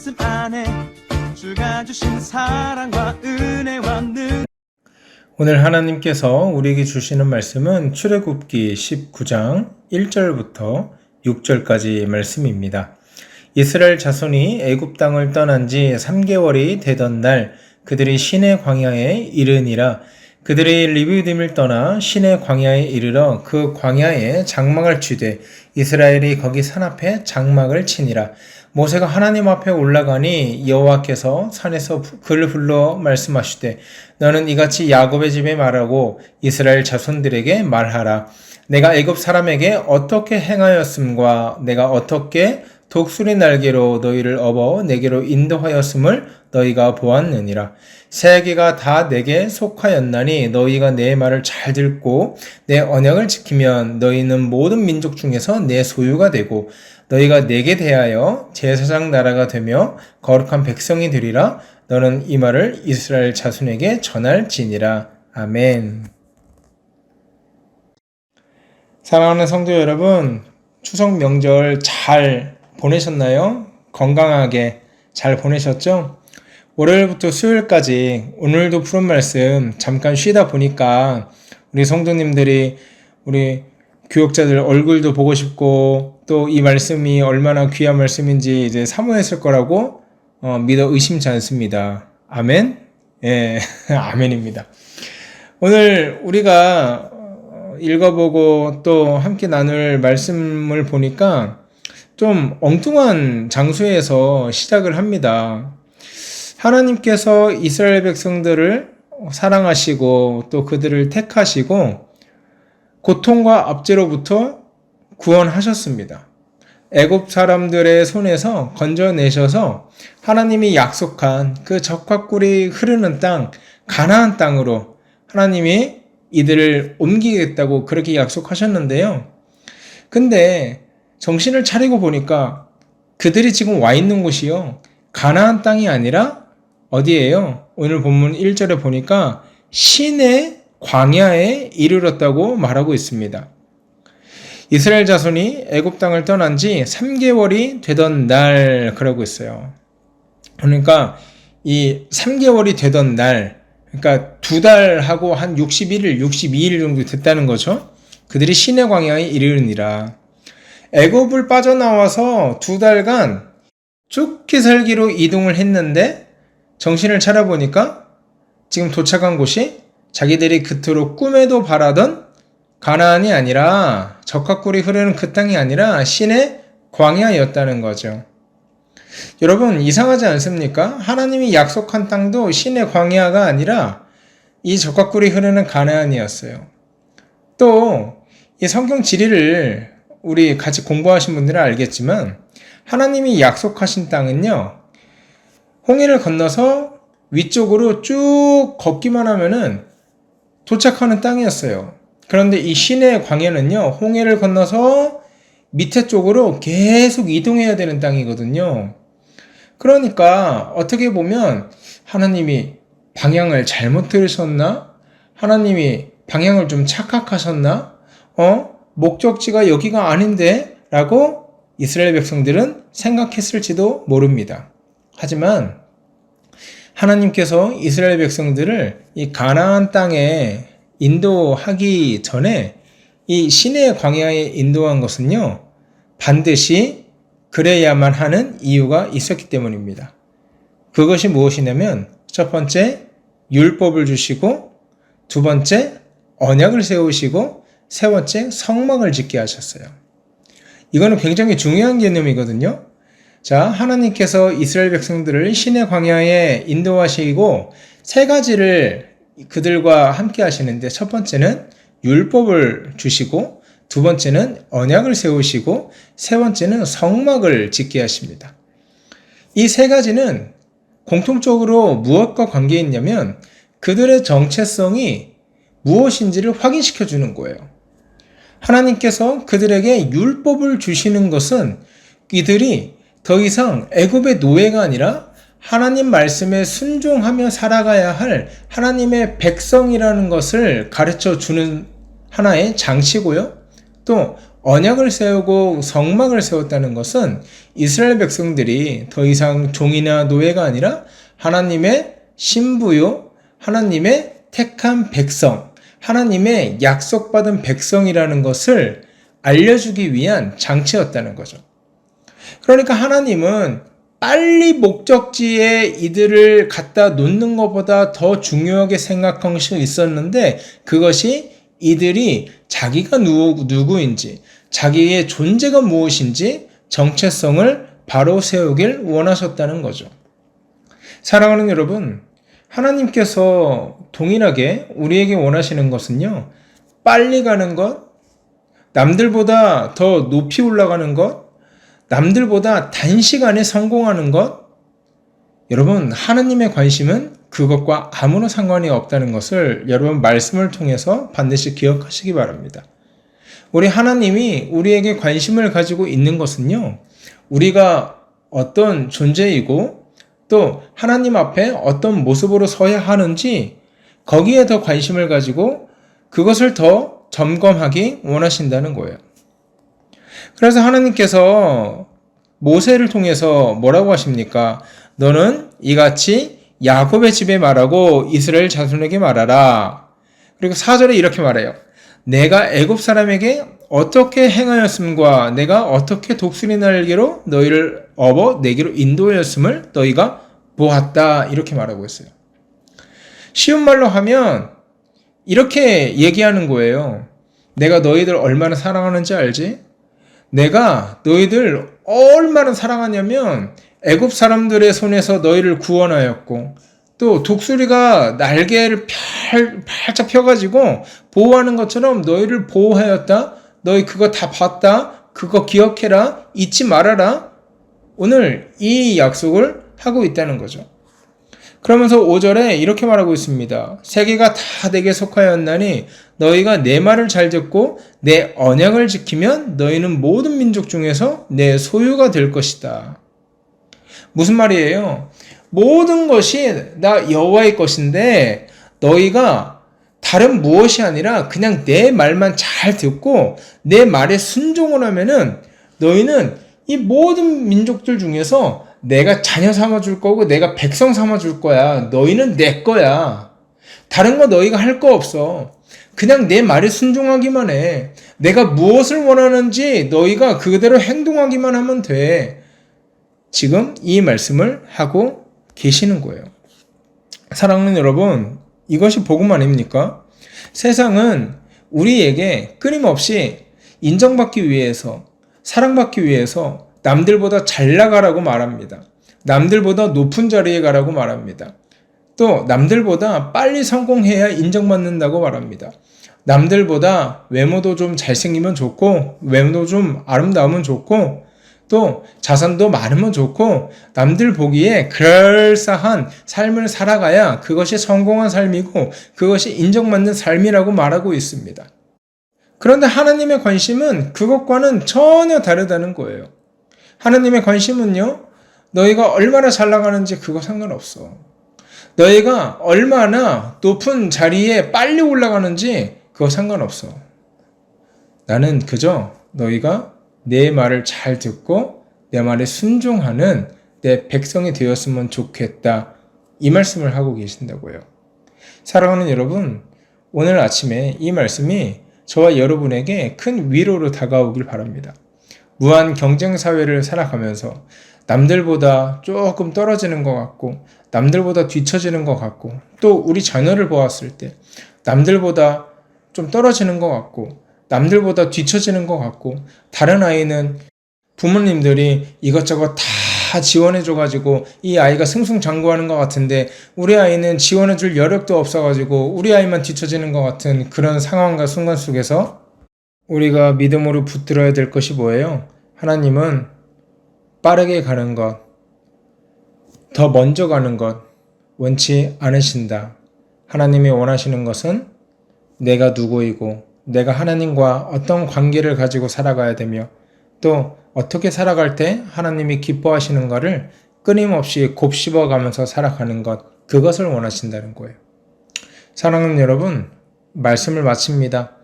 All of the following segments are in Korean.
말씀 안에 주가 주신 사랑과 은혜와 능 오늘 하나님께서 우리에게 주시는 말씀은 출애굽기 19장 1절부터 6절까지 말씀입니다. 이스라엘 자손이 애굽 땅을 떠난 지 3개월이 되던 날 그들이 신의 광야에 이르니라 그들이 리뷰딤을 떠나 신의 광야에 이르러 그 광야에 장막을 치되 이스라엘이 거기 산 앞에 장막을 치니라. 모세가 하나님 앞에 올라가니 여호와께서 산에서 그를 불러 말씀하시되 너는 이같이 야곱의 집에 말하고 이스라엘 자손들에게 말하라. 내가 애굽 사람에게 어떻게 행하였음과 내가 어떻게 독수리 날개로 너희를 업어 내게로 인도하였음을 너희가 보았느니라. 세계가 다 내게 속하였나니 너희가 내 말을 잘 듣고 내 언약을 지키면 너희는 모든 민족 중에서 내 소유가 되고 너희가 내게 대하여 제사장 나라가 되며 거룩한 백성이 되리라. 너는 이 말을 이스라엘 자손에게 전할지니라. 아멘. 사랑하는 성도 여러분, 추석 명절 잘 보내셨나요? 건강하게 잘 보내셨죠? 월요일부터 수요일까지 오늘도 푸른 말씀 잠깐 쉬다 보니까 우리 성도님들이 우리 교육자들 얼굴도 보고 싶고 또 이 말씀이 얼마나 귀한 말씀인지 이제 사모했을 거라고 어, 믿어 의심치 않습니다. 아멘? 예, 아멘입니다. 오늘 우리가 어, 읽어보고 또 함께 나눌 말씀을 보니까 좀 엉뚱한 장소에서 시작을 합니다. 하나님께서 이스라엘 백성들을 사랑하시고 또 그들을 택하시고 고통과 압제로부터 구원하셨습니다. 애굽 사람들의 손에서 건져내셔서 하나님이 약속한 그 적과 꿀이 흐르는 땅 가나안 땅으로 하나님이 이들을 옮기겠다고 그렇게 약속하셨는데요. 근데 정신을 차리고 보니까 그들이 지금 와 있는 곳이요. 가나안 땅이 아니라 어디예요? 오늘 본문 1절에 보니까 신의 광야에 이르렀다고 말하고 있습니다. 이스라엘 자손이 애굽 땅을 떠난 지 3개월이 되던 날 그러고 있어요. 그러니까 이 3개월이 되던 날 그러니까 두 달하고 한 61일, 62일 정도 됐다는 거죠. 그들이 신의 광야에 이르느니라. 애굽을 빠져나와서 두 달간 쫓기 살기로 이동을 했는데 정신을 차려보니까 지금 도착한 곳이 자기들이 그토록 꿈에도 바라던 가나안이 아니라 적합꿀이 흐르는 그 땅이 아니라 신의 광야였다는 거죠. 여러분 이상하지 않습니까? 하나님이 약속한 땅도 신의 광야가 아니라 이 적합꿀이 흐르는 가나안이었어요. 또 이 성경 지리를 우리 같이 공부하신 분들은 알겠지만 하나님이 약속하신 땅은요. 홍해를 건너서 위쪽으로 쭉 걷기만 하면은 도착하는 땅이었어요. 그런데 이 신의 광야는요. 홍해를 건너서 밑에 쪽으로 계속 이동해야 되는 땅이거든요. 그러니까 어떻게 보면 하나님이 방향을 잘못 들으셨나? 하나님이 방향을 좀 착각하셨나? 어? 목적지가 여기가 아닌데? 라고 이스라엘 백성들은 생각했을지도 모릅니다. 하지만 하나님께서 이스라엘 백성들을 이 가나안 땅에 인도하기 전에 이 신의 광야에 인도한 것은요, 반드시 그래야만 하는 이유가 있었기 때문입니다. 그것이 무엇이냐면, 첫 번째, 율법을 주시고, 두 번째, 언약을 세우시고, 세 번째, 성막을 짓게 하셨어요. 이거는 굉장히 중요한 개념이거든요. 자, 하나님께서 이스라엘 백성들을 신의 광야에 인도하시고 세 가지를 그들과 함께 하시는데 첫 번째는 율법을 주시고 두 번째는 언약을 세우시고 세 번째는 성막을 짓게 하십니다. 이 세 가지는 공통적으로 무엇과 관계 있냐면 그들의 정체성이 무엇인지를 확인시켜 주는 거예요. 하나님께서 그들에게 율법을 주시는 것은 이들이 더 이상 애굽의 노예가 아니라 하나님 말씀에 순종하며 살아가야 할 하나님의 백성이라는 것을 가르쳐 주는 하나의 장치고요. 또 언약을 세우고 성막을 세웠다는 것은 이스라엘 백성들이 더 이상 종이나 노예가 아니라 하나님의 신부요, 하나님의 택한 백성, 하나님의 약속받은 백성이라는 것을 알려주기 위한 장치였다는 거죠. 그러니까 하나님은 빨리 목적지에 이들을 갖다 놓는 것보다 더 중요하게 생각한 것이 있었는데 그것이 이들이 자기가 누구, 누구인지 자기의 존재가 무엇인지 정체성을 바로 세우길 원하셨다는 거죠. 사랑하는 여러분, 하나님께서 동일하게 우리에게 원하시는 것은요, 빨리 가는 것, 남들보다 더 높이 올라가는 것, 남들보다 단시간에 성공하는 것, 여러분, 하나님의 관심은 그것과 아무런 상관이 없다는 것을 여러분 말씀을 통해서 반드시 기억하시기 바랍니다. 우리 하나님이 우리에게 관심을 가지고 있는 것은요, 우리가 어떤 존재이고 또 하나님 앞에 어떤 모습으로 서야 하는지 거기에 더 관심을 가지고 그것을 더 점검하기 원하신다는 거예요. 그래서 하나님께서 모세를 통해서 뭐라고 하십니까? 너는 이같이 야곱의 집에 말하고 이스라엘 자손에게 말하라. 그리고 4절에 이렇게 말해요. 내가 애굽 사람에게 어떻게 행하였음과 내가 어떻게 독수리 날개로 너희를 업어 내게로 인도하였음을 너희가 보았다. 이렇게 말하고 있어요. 쉬운 말로 하면 이렇게 얘기하는 거예요. 내가 너희들 얼마나 사랑하는지 알지? 내가 너희들 얼마나 사랑하냐면 애굽 사람들의 손에서 너희를 구원하였고 또 독수리가 날개를 펼, 활짝 펴가지고 보호하는 것처럼 너희를 보호하였다. 너희 그거 다 봤다. 그거 기억해라. 잊지 말아라. 오늘 이 약속을 하고 있다는 거죠. 그러면서 5절에 이렇게 말하고 있습니다. 세계가 다 내게 속하였나니 너희가 내 말을 잘 듣고 내 언약을 지키면 너희는 모든 민족 중에서 내 소유가 될 것이다. 무슨 말이에요? 모든 것이 나 여호와의 것인데 너희가 다른 무엇이 아니라 그냥 내 말만 잘 듣고 내 말에 순종을 하면은 너희는 이 모든 민족들 중에서 내가 자녀 삼아 줄 거고 내가 백성 삼아 줄 거야. 너희는 내 거야. 다른 거 너희가 할 거 없어. 그냥 내 말에 순종하기만 해. 내가 무엇을 원하는지 너희가 그대로 행동하기만 하면 돼. 지금 이 말씀을 하고 계시는 거예요. 사랑하는 여러분, 이것이 복음 아닙니까? 세상은 우리에게 끊임없이 인정받기 위해서, 사랑받기 위해서 남들보다 잘 나가라고 말합니다. 남들보다 높은 자리에 가라고 말합니다. 또 남들보다 빨리 성공해야 인정받는다고 말합니다. 남들보다 외모도 좀 잘생기면 좋고, 외모도 좀 아름다우면 좋고, 또 자산도 많으면 좋고, 남들 보기에 그럴싸한 삶을 살아가야 그것이 성공한 삶이고, 그것이 인정받는 삶이라고 말하고 있습니다. 그런데 하나님의 관심은 그것과는 전혀 다르다는 거예요. 하나님의 관심은요, 너희가 얼마나 잘 나가는지 그거 상관없어. 너희가 얼마나 높은 자리에 빨리 올라가는지 그거 상관없어. 나는 그저 너희가 내 말을 잘 듣고 내 말에 순종하는 내 백성이 되었으면 좋겠다. 이 말씀을 하고 계신다고요. 사랑하는 여러분, 오늘 아침에 이 말씀이 저와 여러분에게 큰 위로로 다가오길 바랍니다. 무한 경쟁 사회를 살아가면서 남들보다 조금 떨어지는 것 같고, 남들보다 뒤처지는 것 같고, 또 우리 자녀를 보았을 때 남들보다 좀 떨어지는 것 같고, 남들보다 뒤처지는 것 같고, 다른 아이는 부모님들이 이것저것 다 지원해줘가지고 이 아이가 승승장구하는 것 같은데 우리 아이는 지원해줄 여력도 없어가지고 우리 아이만 뒤처지는 것 같은 그런 상황과 순간 속에서 우리가 믿음으로 붙들어야 될 것이 뭐예요? 하나님은 빠르게 가는 것, 더 먼저 가는 것 원치 않으신다. 하나님이 원하시는 것은 내가 누구이고 내가 하나님과 어떤 관계를 가지고 살아가야 되며 또 어떻게 살아갈 때 하나님이 기뻐하시는가를 끊임없이 곱씹어 가면서 살아가는 것 그것을 원하신다는 거예요. 사랑하는 여러분, 말씀을 마칩니다.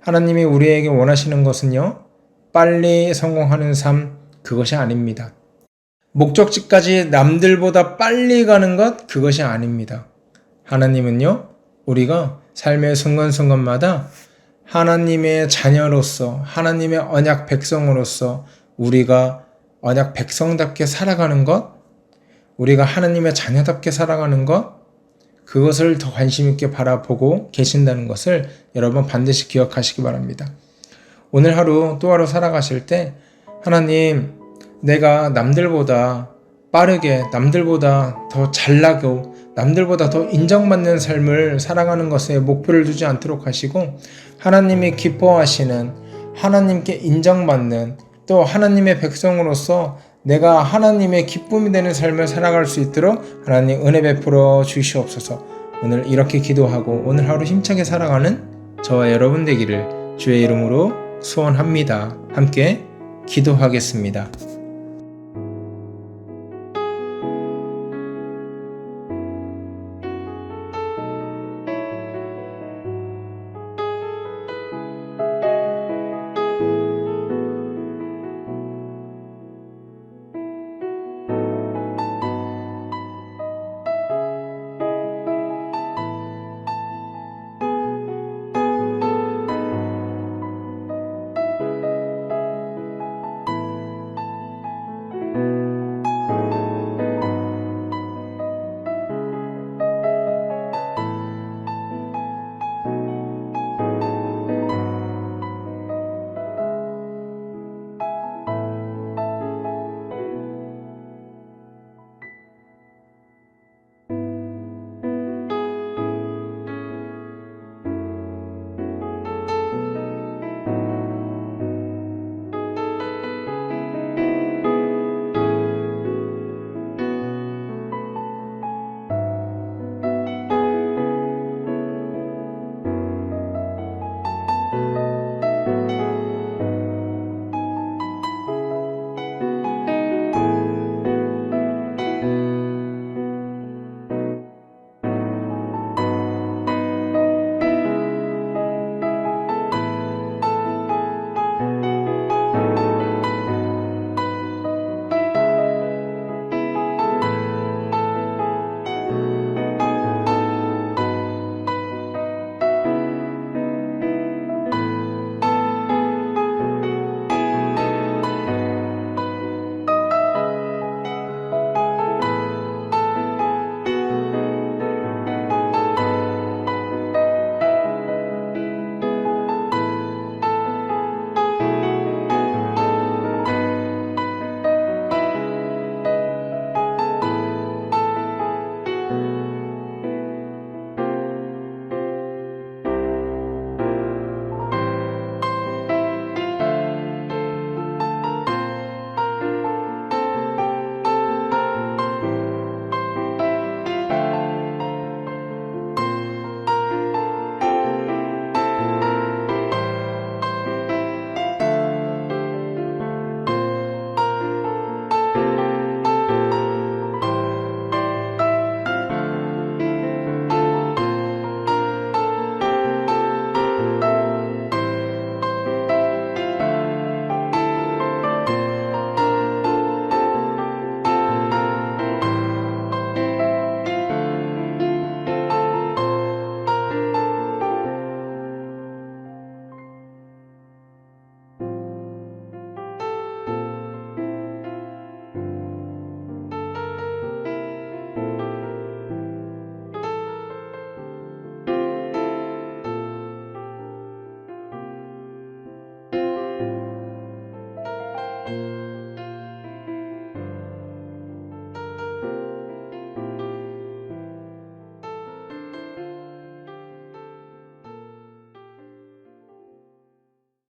하나님이 우리에게 원하시는 것은요, 빨리 성공하는 삶, 그것이 아닙니다. 목적지까지 남들보다 빨리 가는 것, 그것이 아닙니다. 하나님은요, 우리가 삶의 순간순간마다 하나님의 자녀로서, 하나님의 언약 백성으로서 우리가 언약 백성답게 살아가는 것, 우리가 하나님의 자녀답게 살아가는 것, 그것을 더 관심 있게 바라보고 계신다는 것을 여러분 반드시 기억하시기 바랍니다. 오늘 하루 또 하루 살아가실 때 하나님 내가 남들보다 빠르게 남들보다 더 잘나고 남들보다 더 인정받는 삶을 살아가는 것에 목표를 두지 않도록 하시고 하나님이 기뻐하시는 하나님께 인정받는 또 하나님의 백성으로서 내가 하나님의 기쁨이 되는 삶을 살아갈 수 있도록 하나님 은혜 베풀어 주시옵소서. 오늘 이렇게 기도하고 오늘 하루 힘차게 살아가는 저와 여러분 되기를 주의 이름으로 소원합니다. 함께 기도하겠습니다.